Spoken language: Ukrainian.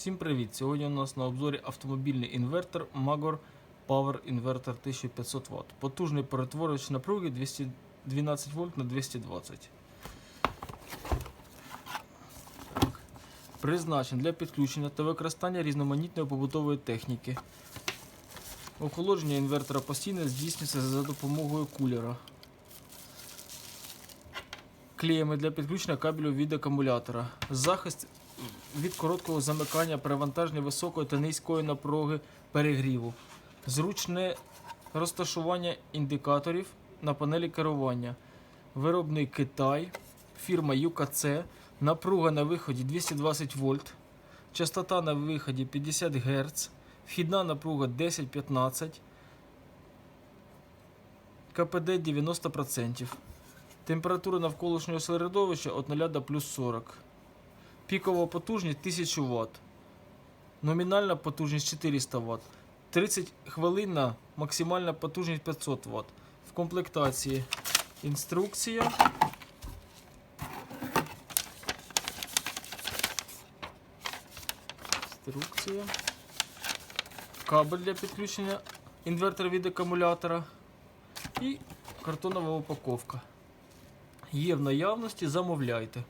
Всім привіт! Сьогодні у нас на обзорі автомобільний інвертор Magor Power Inverter 1500 Вт. Потужний перетворювач напруги 212 вольт на 220. Так. Призначений для підключення та використання різноманітної побутової техніки. Охолодження інвертора постійно здійснюється за допомогою кулера. Клеями для підключення кабелю від акумулятора. Захист від короткого замикання перевантаження високої та низької напруги перегріву. Зручне розташування індикаторів на панелі керування. Виробник Китай, фірма UKC, напруга на виході 220 вольт, частота на виході 50 Гц, вхідна напруга 10-15, КПД 90%. Температура навколишнього середовища від 0 до плюс 40. Пікова потужність 1000 Вт. Номінальна потужність 400 Вт. 30 хвилинна максимальна потужність 500 Вт. В комплектації інструкція. Інструкція. Кабель для підключення інвертора від акумулятора. І картонова упаковка. Є в наявності, замовляйте.